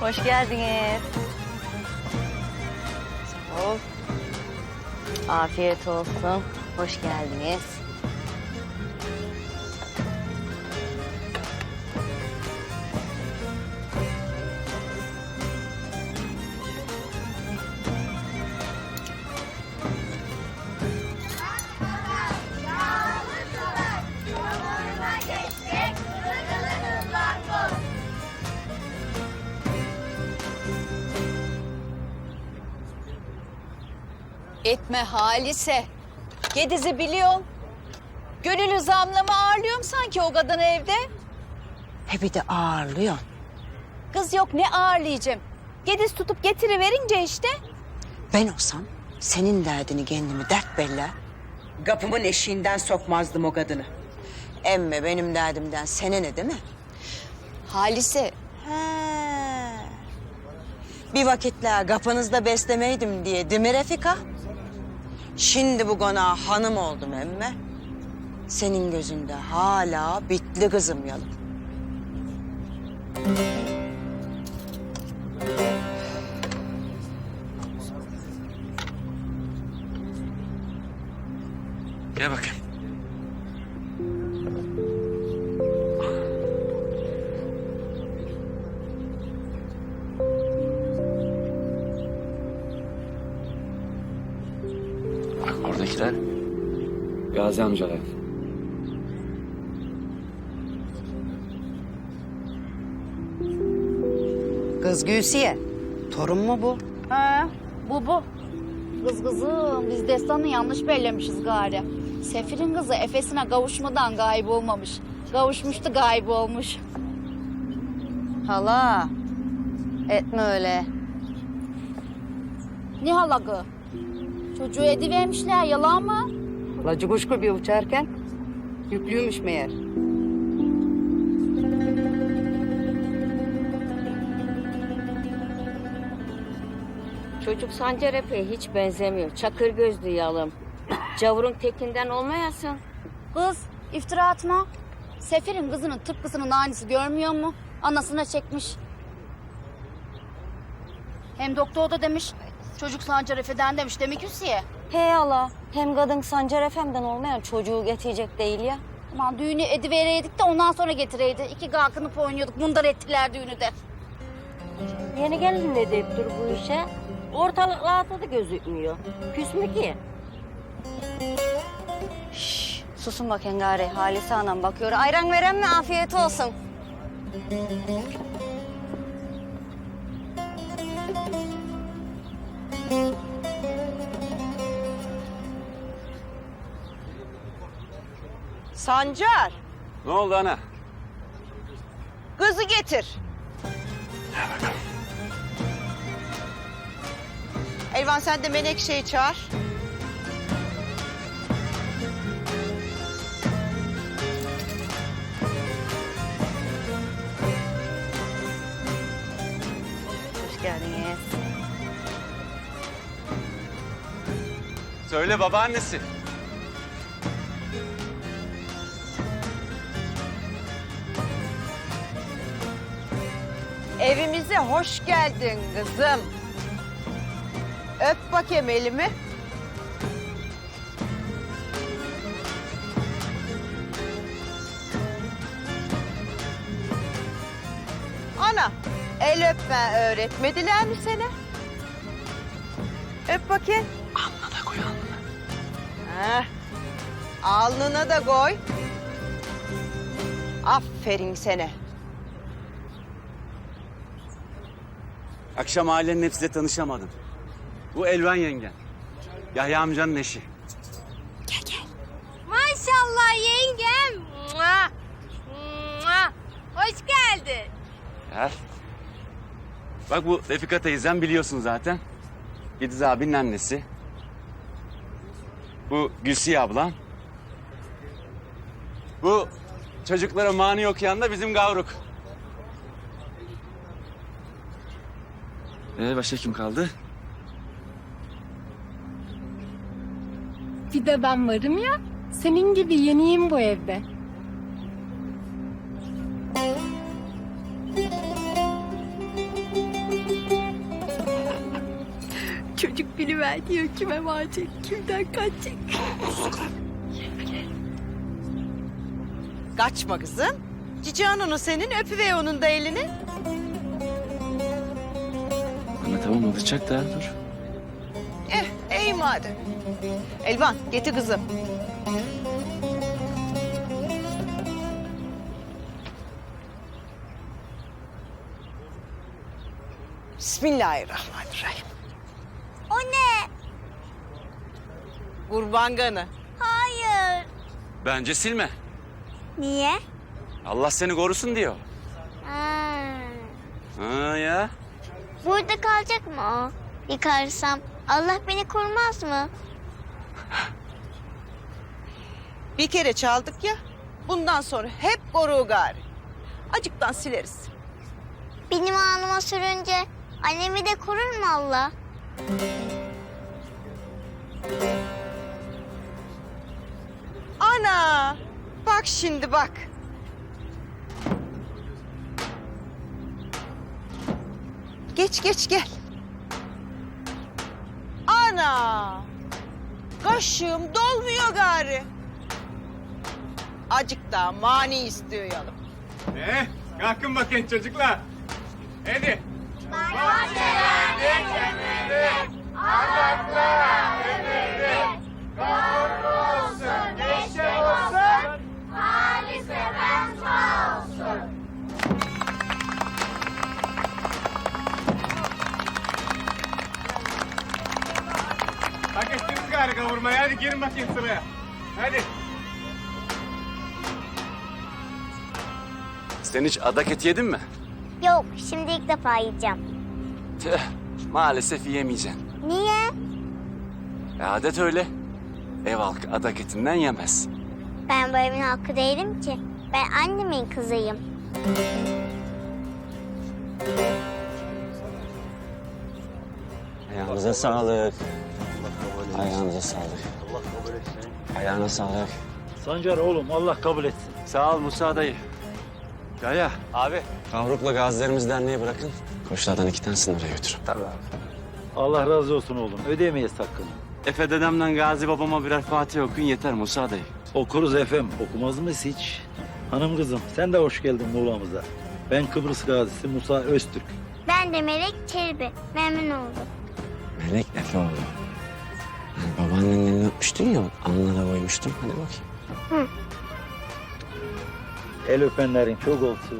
Hoş geldiniz. Sağ ol. Afiyet olsun. Hoş geldiniz. Etme Halise. Gediz'i biliyorum. Gönül zamlama ağırlıyorum sanki o kadını evde. He bir de ağırlıyor. Kız yok ne ağırlayacağım. Gediz tutup getiriverince işte. Ben olsam senin derdini kendimi dert bella. Kapımın eşiğinden sokmazdım o kadını. Emme benim derdimden sene ne değil mi? Halise He. Bir vakitler kapınızda beslemeydim diye değil mi Refika? Şimdi bu konağa hanım oldum emme. Senin gözünde hala bitli kızım yalım. Gel bakayım. Oradakiler Gazi amcalar. Kız Gülsiye, torun mu bu? Ha, bu bu. Kız kızım biz destanı yanlış bellemişiz gari. Sefir'in kızı Efes'ine kavuşmadan gayb olmamış. Kavuşmuştu gayb olmuş. Hala. Etme öyle. Ne halakı? Çocuğu edivermişler yalan mı? Lacı kuşku bir uçarken yüklüymüş meğer. Çocuk Sancar Efe'ye hiç benzemiyor. Çakır gözlü yalım. Cavurun tekinden olmayasın. Kız iftira atma. Sefir'in kızının tıpkısının aynısı görmüyor mu? Anasına çekmiş. Hem doktor da demiş çocuk Sancar Efe'den demiş demek Hüsiye. Hey Allah. Hem kadın Sancar Efe'mden olmayan çocuğu getirecek değil ya. Aman düğünü edivereydik de ondan sonra getireydi. İki gakınıp oynuyorduk. Mundar ettiler düğünü de. Yeni gelin ne deyip dur bu işe? Ortalıklarda da gözükmüyor. Küs mü ki? Şşş, susun bakın gari. Halise anam bakıyor. Ayran veren mi? Afiyet olsun. Sancar, Ne oldu ana? kızı getir. Elvan sen de Menekşe'yi çağır. Hoş geldiniz. Söyle babaannesi. Evimize hoş geldin kızım. Öp bakayım elimi. Ana, el öpme öğretmediler mi sana? Öp bakayım. Alnına da koy alnına. Heh. Alnına da koy. Aferin sana. Akşam ailenin hepsiyle tanışamadım. Bu Elvan yengen. Yahya amcanın eşi. Maşallah yengem. Mua. Mua. Hoş geldin. Gel. Bak bu Refika teyzem biliyorsun zaten. Gidiz abinin annesi. Bu Gülsiye ablam. Bu çocuklara mani okuyan da bizim Gavruk. Ee, başka kim kaldı? Bir de ben varım ya. Senin gibi yeniyim bu evde. Çocuk biliver diyor kime varacak, kimden kaçacak. Kaçma kızım. Cici Hanım'ın senin öpüver onun da elini. Tamam alacak da dur. Eh iyi madem. Elvan getir kızım. Bismillahirrahmanirrahim. O ne? Kurban kanı. Hayır. Bence silme. Niye? Allah seni korusun diyor. Ha. Ha ya. Burada kalacak mı o? Yıkarsam Allah beni korumaz mı? Bir kere çaldık ya. Bundan sonra hep koruğu gari. Acıktan sileriz. Benim alnıma sürünce annemi de korur mu Allah? Ana! Bak şimdi bak. Geç geç gel. Ana! Kaşığım dolmuyor gari. Acık daha mani istiyor yalım. Eh, kalkın bakın çocuklar. Hadi. Hak Hadi girin bakayım sıraya. Hadi. Sen hiç adak eti yedin mi? Yok şimdi ilk defa yiyeceğim. Tüh, maalesef yiyemeyeceksin. Niye? E, adet öyle. Ev halkı adak etinden yemez. Ben bu evin hakkı değilim ki. Ben annemin kızıyım. Ayağınıza sağlık. Ayağınıza sağlık. Ayağına sağlık. Sancar oğlum Allah kabul etsin. Sağ ol Musa dayı. Gaya. Abi. Kavrukla Gazilerimiz Derneği bırakın. Koçlardan iki tanesini oraya götürün. Tabii Allah razı olsun oğlum. Ödeyemeyiz hakkını. Efe dedemden Gazi babama birer Fatih okuyun yeter Musa dayı. Okuruz efem. Okumaz mıyız hiç? Hanım kızım sen de hoş geldin Muğla'mıza. Ben Kıbrıs gazisi Musa Öztürk. Ben de Melek Çelebi. Memnun oldum. Melek Efe oldu. Babaannenin elini öpmüştün ya, alnına koymuştum. Hadi bakayım. El öpenlerin çok olsun.